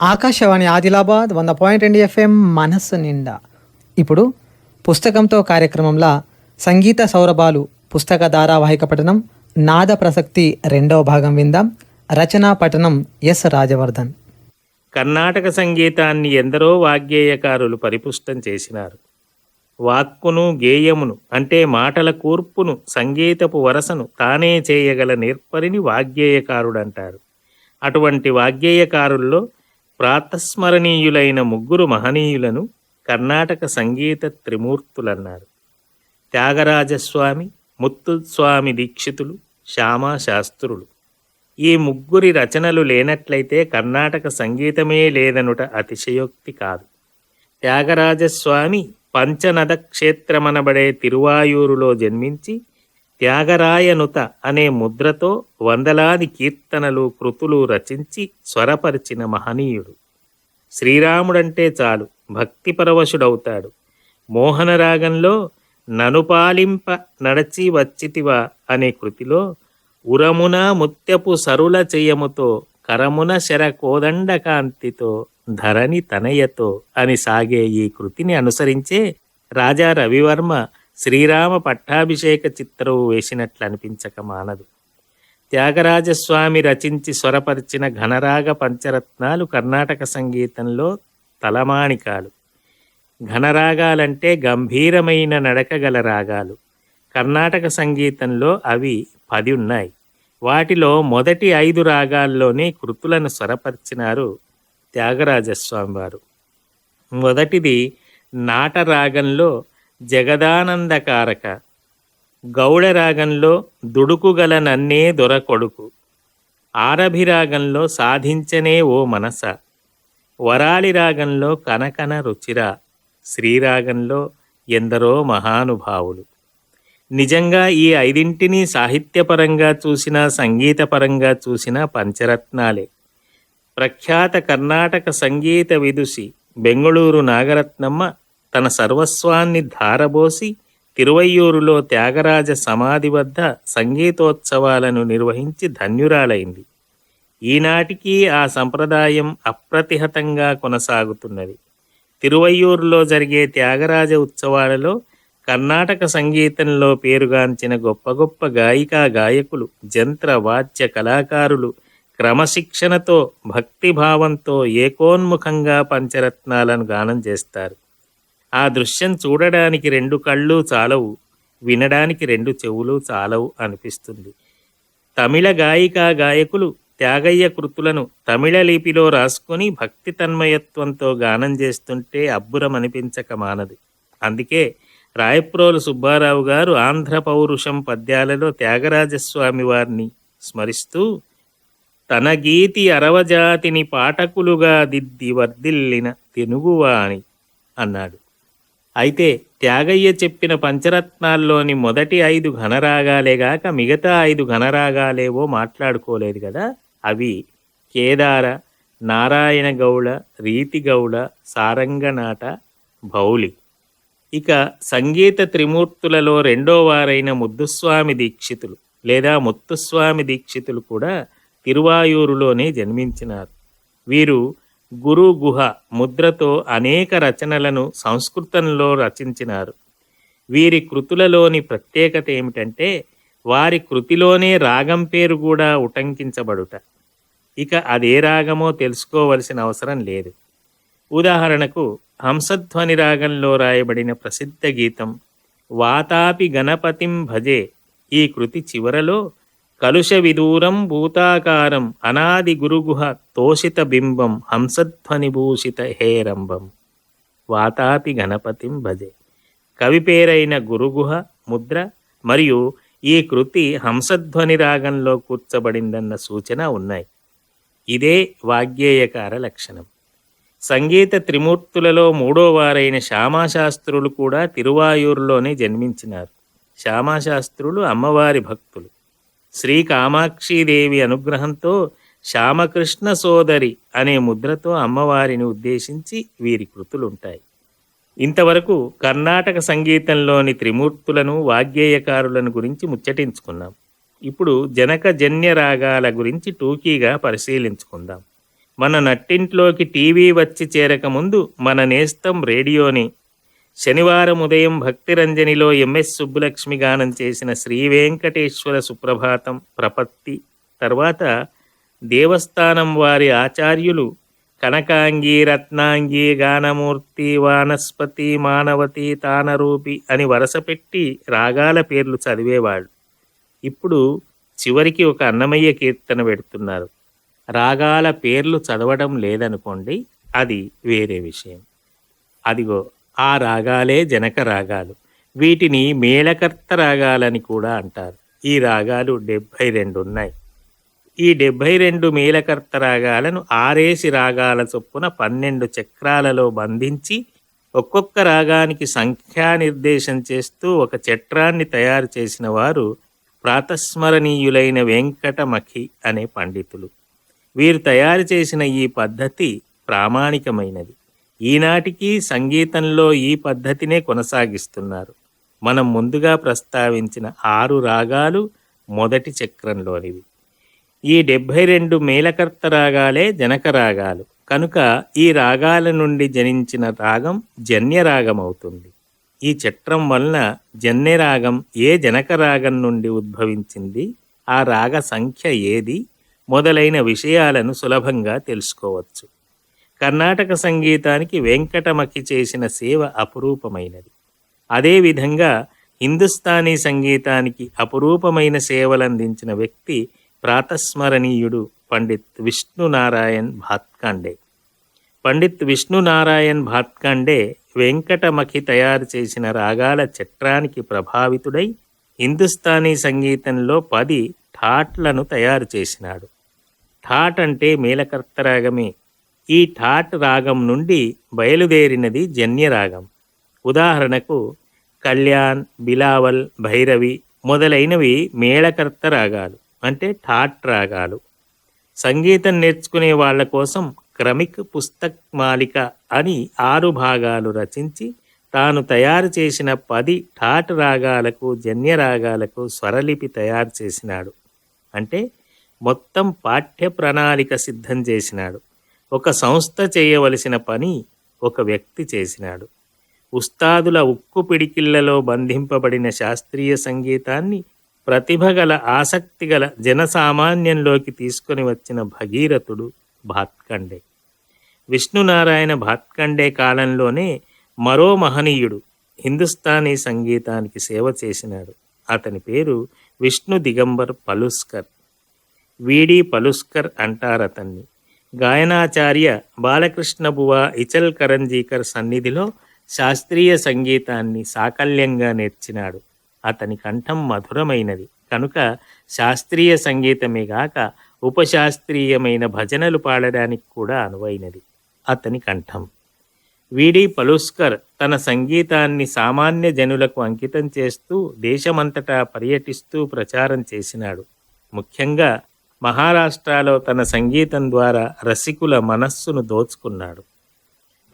ఆకాశవాణి ఆదిలాబాద్ వంద పాయింట్ రెండు ఎఫ్ఎం మనస్సు నిండా. ఇప్పుడు పుస్తకంతో కార్యక్రమంలో సంగీత సౌరభాలు పుస్తక ధారావాహిక పఠనం నాద ప్రసక్తి రెండవ భాగం విందాం. రచనా పఠనం ఎస్ రాజవర్ధన్. కర్ణాటక సంగీతాన్ని ఎందరో వాగ్గేయకారులు పరిపుష్టం చేసినారు. వాక్కును గేయమును అంటే మాటల కూర్పును సంగీతపు వరసను తానే చేయగల నేర్పరిని వాగ్గేయకారుడంటారు. అటువంటి వాగ్గేయకారుల్లో ప్రాతస్మరణీయులైన ముగ్గురు మహనీయులను కర్ణాటక సంగీత త్రిమూర్తులన్నారు. త్యాగరాజస్వామి ముత్తుస్వామి దీక్షితులు శ్యామా శాస్త్రులు ఈ ముగ్గురి రచనలు లేనట్లయితే కర్ణాటక సంగీతమే లేదనుట అతిశయోక్తి కాదు. త్యాగరాజస్వామి పంచనద క్షేత్రమనబడే తిరువాయూరులో జన్మించి త్యాగరాయనుత అనే ముద్రతో వందలాది కీర్తనలు కృతులు రచించి స్వరపరిచిన మహనీయుడు. శ్రీరాముడంటే చాలు భక్తిపరవశుడవుతాడు మోహనరాగంలో ననుపాలింప నడచి వచ్చితివా అనే కృతిలో ఉరమున ముత్యపు సరుల చెయ్యముతో కరమున శర కోదండ కాంతితో ధరణి తనయతో అని సాగే ఈ కృతిని అనుసరించే రాజా రవివర్మ శ్రీరామ పట్టాభిషేక చిత్రవు వేసినట్లు అనిపించక మానదు. త్యాగరాజస్వామి రచించి స్వరపరిచిన ఘనరాగ పంచరత్నాలు కర్ణాటక సంగీతంలో తలమాణికాలు. ఘనరాగాలంటే గంభీరమైన నడక గల రాగాలు. కర్ణాటక సంగీతంలో అవి పది ఉన్నాయి వాటిలో మొదటి ఐదు రాగాల్లోనే కృతులను స్వరపరిచినారు త్యాగరాజస్వామి వారు మొదటిది నాటరాగంలో జగదానందకారక. గౌడ రాగంలో దుడుకుగల నన్నే దొరకొడుకు. ఆరభిరాగంలో సాధించనే ఓ మనస. వరాలి రాగంలో కనకన రుచిరా. శ్రీరాగంలో ఎందరో మహానుభావులు. నిజంగా ఈ ఐదింటిని సాహిత్యపరంగా చూసినా సంగీతపరంగా చూసినా పంచరత్నాలే. ప్రఖ్యాత కర్ణాటక సంగీత విదుషి బెంగళూరు నాగరత్నమ్మ తన సర్వస్వాన్ని ధారబోసి తిరువయ్యూరులో త్యాగరాజ సమాధి వద్ద సంగీతోత్సవాలను నిర్వహించి ధన్యురాలైంది. ఈనాటికి ఆ సంప్రదాయం అప్రతిహతంగా కొనసాగుతున్నది. తిరువయ్యూరులో జరిగే త్యాగరాజ ఉత్సవాలలో కర్ణాటక సంగీతంలో పేరుగాంచిన గొప్ప గొప్ప గాయికా గాయకులు జంత్ర వాద్య కళాకారులు క్రమశిక్షణతో భక్తిభావంతో ఏకోన్ముఖంగా పంచరత్నాలను గానం చేస్తారు. ఆ దృశ్యం చూడడానికి రెండు కళ్ళు చాలవు వినడానికి రెండు చెవులు చాలవు అనిపిస్తుంది. తమిళ గాయికా గాయకులు త్యాగయ్య కృతులను తమిళ లిపిలో రాసుకొని భక్తి తన్మయత్వంతో గానం చేస్తుంటే అబ్బురం అనిపించక మానదు. అందుకే రాయప్రోలు సుబ్బారావు గారు ఆంధ్ర పౌరుషం పద్యాలలో త్యాగరాజస్వామి వారిని స్మరిస్తూ తన గీతి అరవజాతిని పాఠకులుగా దిద్ది వర్ధిల్లిన తెనుగువాణి అన్నాడు. అయితే త్యాగయ్య చెప్పిన పంచరత్నాల్లోని మొదటి ఐదు ఘనరాగాలేగాక మిగతా ఐదు ఘనరాగాలేవో మాట్లాడుకోలేదు కదా? అవి కేదార నారాయణ గౌళ రీతి గౌళ సారంగనాట భౌలి ఇక సంగీత త్రిమూర్తులలో రెండో వారైన ముద్దుస్వామి దీక్షితులు లేదా ముత్తుస్వామి దీక్షితులు కూడా తిరువాయూరులోనే జన్మించినారు. వీరు గురు గుహ ముద్రతో అనేక రచనలను సంస్కృతంలో రచించినారు. వీరి కృతులలోని ప్రత్యేకత ఏమిటంటే వారి కృతిలోనే రాగం పేరు కూడా ఉటంకించబడుట. ఇక అదే రాగమో తెలుసుకోవలసిన అవసరం లేదు. ఉదాహరణకు హంసధ్వని రాగంలో రాయబడిన ప్రసిద్ధ గీతం వాతాపి గణపతిం భజే ఈ కృతి చివరలో కలుష విదూరం భూతాకారం అనాది గురుగుహ తోషిత బింబం హంసధ్వనిభూషిత హేరంబం వాతాపి గణపతిం భజే. కవి పేరైన గురుగుహ ముద్ర మరియు ఈ కృతి హంసధ్వని రాగంలో కూర్చబడిందన్న సూచన ఉన్నాయి. ఇదే వాగ్గేయకార లక్షణం. సంగీత త్రిమూర్తులలో మూడో వారైన శ్యామాశాస్త్రులు కూడా తిరువాయూరులోనే జన్మించినారు. శ్యామాశాస్త్రులు అమ్మవారి భక్తులు. శ్రీ కామాక్షీదేవి అనుగ్రహంతో శ్యామకృష్ణ సోదరి అనే ముద్రతో అమ్మవారిని ఉద్దేశించి వీరి కృతులుంటాయి. ఇంతవరకు కర్ణాటక సంగీతంలోని త్రిమూర్తులను వాగ్గేయకారులను గురించి ముచ్చటించుకున్నాం. ఇప్పుడు జనక జన్య రాగాల గురించి టూకీగా పరిశీలించుకుందాం. మన నట్టింట్లోకి టీవీ వచ్చి చేరకముందు మన నేస్తం రేడియోని శనివారం ఉదయం భక్తిరంజనిలో ఎంఎస్ సుబ్బులక్ష్మి గానం చేసిన శ్రీ వెంకటేశ్వర సుప్రభాతం ప్రపత్తి. తర్వాత దేవస్థానం వారి ఆచార్యులు కనకాంగి రత్నాంగి గానమూర్తి వానస్పతి మానవతి తానరూపి అని వరసపెట్టి రాగాల పేర్లు చదివేవాళ్ళు. ఇప్పుడు చివరికి ఒక అన్నమయ్య కీర్తన పెడుతున్నారు. రాగాల పేర్లు చదవడం లేదనుకోండి అది వేరే విషయం. అదిగో ఆ రాగాలే జనక రాగాలు. వీటిని మేళకర్త రాగాలని కూడా అంటారు. ఈ రాగాలు డెబ్భై రెండు ఉన్నాయి. ఈ డెబ్భై రెండు మేళకర్త రాగాలను ఆరేసి రాగాల చొప్పున పన్నెండు చక్రాలలో బంధించి ఒక్కొక్క రాగానికి సంఖ్యా నిర్దేశం చేస్తూ ఒక చట్రాన్ని తయారు చేసిన వారు ప్రాతస్మరణీయులైన వెంకటమఖి అనే పండితులు. వీరు తయారు చేసిన ఈ పద్ధతి ప్రామాణికమైనది. ఈనాటికి సంగీతంలో ఈ పద్ధతినే కొనసాగిస్తున్నారు. మనం ముందుగా ప్రస్తావించిన ఆరు రాగాలు మొదటి చక్రంలోనివి. ఈ డెబ్భై రెండు మేలకర్త రాగాలే జనక రాగాలు. కనుక ఈ రాగాల నుండి జనించిన రాగం జన్యరాగం అవుతుంది ఈ చట్రం వలన జన్యరాగం ఏ జనక రాగం నుండి ఉద్భవించింది ఆ రాగ సంఖ్య ఏది మొదలైన విషయాలను సులభంగా తెలుసుకోవచ్చు. కర్ణాటక సంగీతానికి వెంకటమఖి చేసిన సేవ అపురూపమైనది. అదేవిధంగా హిందుస్థానీ సంగీతానికి అపురూపమైన సేవలందించిన వ్యక్తి ప్రాతస్మరణీయుడు పండిత్ విష్ణునారాయణ్ భాత్కాండే. పండిత్ విష్ణునారాయణ్ భాత్కాండే వెంకటమఖి తయారు చేసిన రాగాల చట్రానికి ప్రభావితుడై హిందుస్థానీ సంగీతంలో పది ఠాట్లను తయారు చేసినాడు. ఠాట్ అంటే మేలకర్త రాగమే. ఈ ఠాట్ రాగం నుండి బయలుదేరినది జన్యరాగం. ఉదాహరణకు కళ్యాణ్ బిలావల్ భైరవి మొదలైనవి మేళకర్త రాగాలు అంటే ఠాట్ రాగాలు. సంగీతం నేర్చుకునే వాళ్ళ కోసం క్రమిక్ పుస్తక్ మాలిక అని ఆరు భాగాలు రచించి తాను తయారు చేసిన పది ఠాట్ రాగాలకు జన్య రాగాలకు స్వరలిపి తయారు చేసినాడు. అంటే మొత్తం పాఠ్య ప్రణాళిక సిద్ధం చేసినాడు. ఒక సంస్థ చేయవలసిన పని ఒక వ్యక్తి చేసినాడు. ఉస్తాదుల ఉక్కు పిడికిళ్ళలో బంధింపబడిన శాస్త్రీయ సంగీతాన్ని ప్రతిభగల ఆసక్తిగల జనసామాన్యంలోకి తీసుకొని వచ్చిన భగీరథుడు భాత్కండే. విష్ణునారాయణ భాత్కండే కాలంలోనే మరో మహనీయుడు హిందుస్థానీ సంగీతానికి సేవ చేసినాడు. అతని పేరు విష్ణు దిగంబర్ పలుస్కర్. వీడి పలుస్కర్ అంటారతన్ని. గాయనాచార్య బాలకృష్ణ బువ ఇచల్ కరంజీకర్ సన్నిధిలో శాస్త్రీయ సంగీతాన్ని సాకల్యంగా నేర్చినాడు. అతని కంఠం మధురమైనది. కనుక శాస్త్రీయ సంగీతమే గాక ఉపశాస్త్రీయమైన భజనలు పాడడానికి కూడా అనువైనది. అతని కంఠం. వీడి పలుస్కర్ తన సంగీతాన్ని సామాన్య జనులకు అంకితం చేస్తూ దేశమంతటా పర్యటిస్తూ ప్రచారం చేసినాడు. ముఖ్యంగా మహారాష్ట్రలో తన సంగీతం ద్వారా రసికుల మనస్సును దోచుకున్నాడు.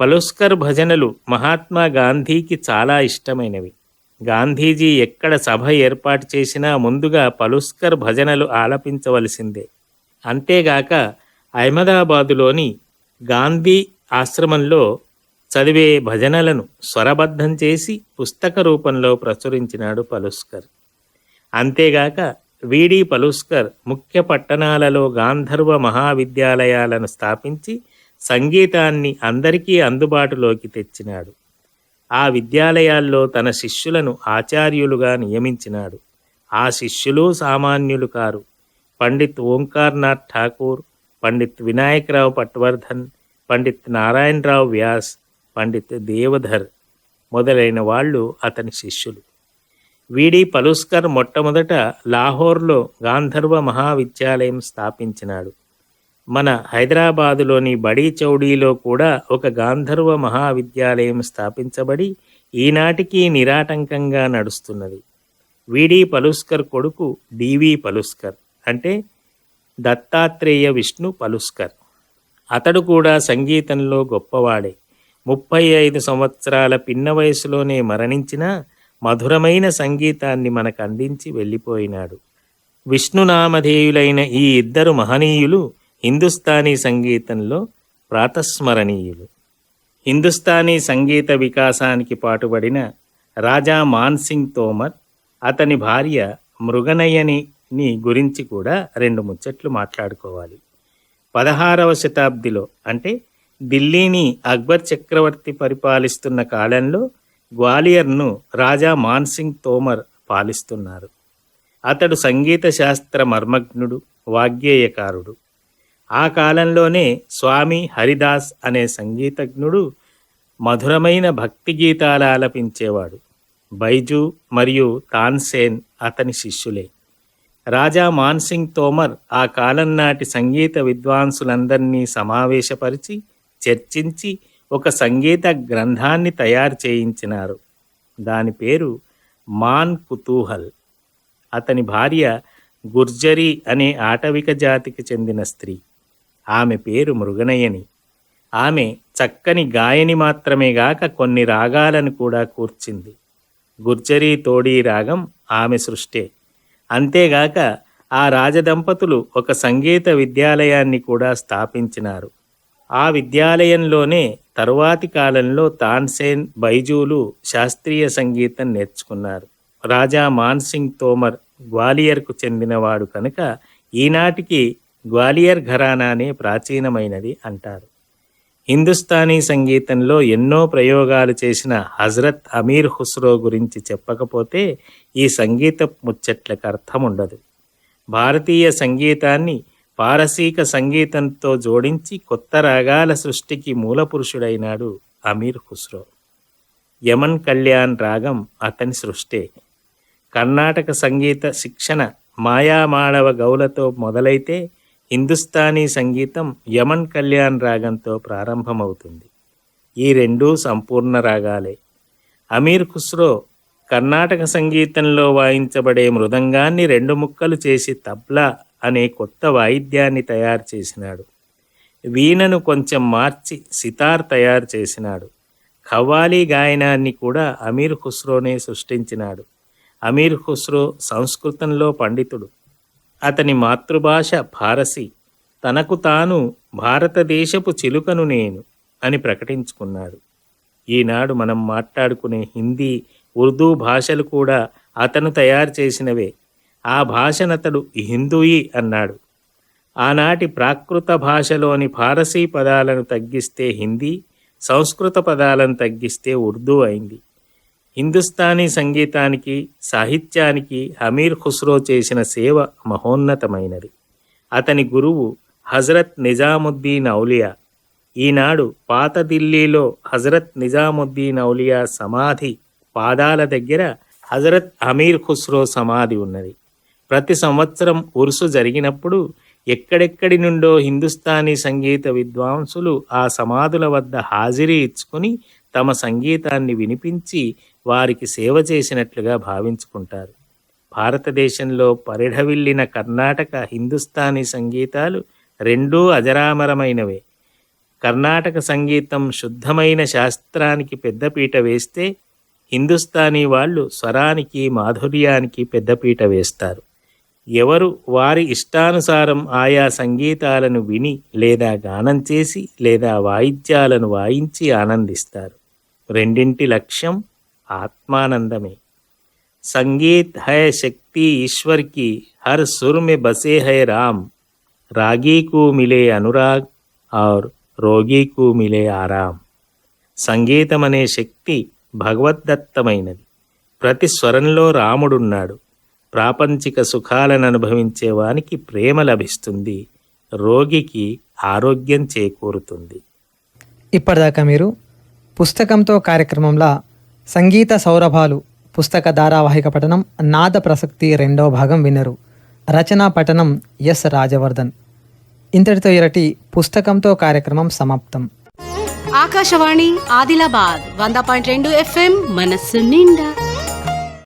పలుస్కర్ భజనలు మహాత్మా గాంధీకి చాలా ఇష్టమైనవి. గాంధీజీ ఎక్కడ సభ ఏర్పాటు చేసినా ముందుగా పలుస్కర్ భజనలు ఆలపించవలసిందే. అంతేగాక అహ్మదాబాదులోని గాంధీ ఆశ్రమంలో చదివే భజనలను స్వరబద్ధం చేసి పుస్తక రూపంలో ప్రచురించినాడు పలుస్కర్. అంతేగాక వీడి పలుస్కర్ ముఖ్య పట్టణాలలో గాంధర్వ మహావిద్యాలయాలను స్థాపించి సంగీతాన్ని అందరికీ అందుబాటులోకి తెచ్చినాడు. ఆ విద్యాలయాల్లో తన శిష్యులను ఆచార్యులుగా నియమించినాడు. ఆ శిష్యులు సామాన్యులు కారు. పండిత్ ఓంకార్నాథ్ ఠాకూర్ పండిత్ వినాయకరావు పట్వర్ధన్ పండిత్ నారాయణరావు వ్యాస్ పండిత్ దేవధర్ మొదలైన వాళ్ళు అతని శిష్యులు. వీడి పలుస్కర్ మొట్టమొదట లాహోర్లో గాంధర్వ మహావిద్యాలయం స్థాపించినాడు. మన హైదరాబాదులోని బడీ చౌడీలో కూడా ఒక గాంధర్వ మహావిద్యాలయం స్థాపించబడి ఈనాటికి నిరాటంకంగా నడుస్తున్నది. వీడి పలుస్కర్ కొడుకు డివి పలుస్కర్ అంటే దత్తాత్రేయ విష్ణు పలుస్కర్. అతడు కూడా సంగీతంలో గొప్పవాడే. ముప్పై ఐదు సంవత్సరాల పిన్న వయసులోనే మరణించిన మధురమైన సంగీతాన్ని మనకు అందించి వెళ్ళిపోయినాడు. విష్ణునామధేయులైన ఈ ఇద్దరు మహనీయులు హిందుస్థానీ సంగీతంలో ప్రాతస్మరణీయులు. హిందుస్థానీ సంగీత వికాసానికి పాటుపడిన రాజా మాన్సింగ్ తోమర్ అతని భార్య మృగనయనిని గురించి కూడా రెండు ముచ్చట్లు మాట్లాడుకోవాలి. పదహారవ శతాబ్దిలో అంటే ఢిల్లీని అక్బర్ చక్రవర్తి పరిపాలిస్తున్న కాలంలో గ్వాలియర్ను రాజా మాన్సింగ్ తోమర్ పాలిస్తున్నారు. అతడు సంగీత శాస్త్ర మర్మజ్ఞుడు వాగ్గేయకారుడు. ఆ కాలంలోనే స్వామి హరిదాస్ అనే సంగీతజ్ఞుడు మధురమైన భక్తి గీతాలు ఆలపించేవాడు. బైజు మరియు తాన్సేన్ అతని శిష్యులే. రాజా మాన్సింగ్ తోమర్ ఆ కాలం నాటి సంగీత విద్వాంసులందరినీ సమావేశపరిచి చర్చించి ఒక సంగీత గ్రంథాన్ని తయారు చేయించినారు. దాని పేరు మాన్ కుతూహల్. అతని భార్య గుర్జరీ అనే ఆటవిక జాతికి చెందిన స్త్రీ. ఆమె పేరు మృగనయని. ఆమె చక్కని గాయని మాత్రమే గాక కొన్ని రాగాలను కూడా కూర్చింది. గుర్జరీ తోడీ రాగం ఆమె సృష్టే. అంతేగాక ఆ రాజదంపతులు ఒక సంగీత విద్యాలయాన్ని కూడా స్థాపించినారు. ఆ విద్యాలయంలోనే తరువాతి కాలంలో తాన్సేన్ బైజూలు శాస్త్రీయ సంగీతం నేర్చుకున్నారు. రాజా మాన్సింగ్ తోమర్ గ్వాలియర్కు చెందినవాడు కనుక ఈనాటికి గ్వాలియర్ ఘరానానే ప్రాచీనమైనది అంటారు. హిందుస్థానీ సంగీతంలో ఎన్నో ప్రయోగాలు చేసిన హజరత్ అమీర్ హుస్రో గురించి చెప్పకపోతే ఈ సంగీత ముచ్చట్లకు అర్థం ఉండదు భారతీయ సంగీతాన్ని పారసీక సంగీతంతో జోడించి కొత్త రాగాల సృష్టికి మూలపురుషుడైనాడు అమీర్ ఖుస్రో. యమన్ కళ్యాణ్ రాగం అతని సృష్టే. కర్ణాటక సంగీత శిక్షణ మాయామాళవ గౌలతో మొదలైతే హిందుస్థానీ సంగీతం యమన్ కళ్యాణ్ రాగంతో ప్రారంభమవుతుంది. ఈ రెండూ సంపూర్ణ రాగాలే. అమీర్ ఖుస్రో కర్ణాటక సంగీతంలో వాయించబడే మృదంగాన్ని రెండు ముక్కలు చేసి తబ్లా అనే కొత్త వాయిద్యాన్ని తయారు చేసినాడు. వీణను కొంచెం మార్చి సితార్ తయారు చేసినాడు. ఖవ్వాలి గాయనాన్ని కూడా అమీర్ ఖుస్రోనే సృష్టించినాడు. అమీర్ ఖుస్రో సంస్కృతంలో పండితుడు. అతని మాతృభాష ఫారసీ. తనకు తాను భారతదేశపు చిలుకను నేను అని ప్రకటించుకున్నాడు. ఈనాడు మనం మాట్లాడుకునే హిందీ ఉర్దూ భాషలు కూడా అతను తయారు చేసినవే. ఆ భాషనతడు హిందూయి అన్నాడు. ఆనాటి ప్రాకృత భాషలోని ఫారసీ పదాలను తగ్గిస్తే హిందీ సంస్కృత పదాలను తగ్గిస్తే ఉర్దూ అయింది. హిందుస్థానీ సంగీతానికి సాహిత్యానికి హమీర్ ఖుస్రో చేసిన సేవ మహోన్నతమైనది. అతని గురువు హజరత్ నిజాముద్దీన్ ఔలియా. ఈనాడు పాత ఢిల్లీలో హజరత్ నిజాముద్దీన్ ఔలియా సమాధి పాదాల దగ్గర హజరత్ అమీర్ ఖుస్రో సమాధి ఉన్నది. ప్రతి సంవత్సరం ఉరుసు జరిగినప్పుడు ఎక్కడెక్కడి నుండో హిందుస్థానీ సంగీత విద్వాంసులు ఆ సమాధుల వద్ద హాజరీ ఇచ్చుకుని తమ సంగీతాన్ని వినిపించి వారికి సేవ చేసినట్లుగా భావించుకుంటారు. భారతదేశంలో పరిఢవిల్లిన కర్ణాటక హిందుస్థానీ సంగీతాలు రెండూ అజరామరమైనవే. కర్ణాటక సంగీతం శుద్ధమైన శాస్త్రానికి పెద్దపీట వేస్తే హిందుస్థానీ వాళ్ళు స్వరానికి మాధుర్యానికి పెద్దపీట వేస్తారు. ఎవరు వారి ఇష్టానుసారం ఆయా సంగీతాలను విని లేదా గానం చేసి లేదా వాయిద్యాలను వాయించి ఆనందిస్తారు. రెండింటి లక్ష్యం ఆత్మానందమే. సంగీత్ హై శక్తి ఈశ్వర్కి హర్ సుర్మి బసే హై రామ్. రాగీకు మిలే అనురాగ్ ఆర్ రోగీకు మిలే ఆరామ్. సంగీతం అనే శక్తి భగవద్దత్తమైనది ప్రతి స్వరంలో రాముడున్నాడు. ప్రాపంచిక సుఖాలను అనుభవించే వానికి ప్రేమ లభిస్తుంది రోగికి ఆరోగ్యం చేకూరుతుంది. ఇప్పటిదాకా మీరు పుస్తకంతో కార్యక్రమంలో సంగీత సౌరభాలు పుస్తక ధారావాహిక పఠనం నాద ప్రసక్తి రెండవ భాగం విన్నరు. రచనా పఠనం ఎస్ రాజవర్ధన్. ఇంతటితో ఇరటి పుస్తకంతో కార్యక్రమం సమాప్తం. ఆకాశవాణి ఆదిలాబాద్ వంద పాయింట్ రెండు ఎఫ్ఎం మనస్సు నిండా.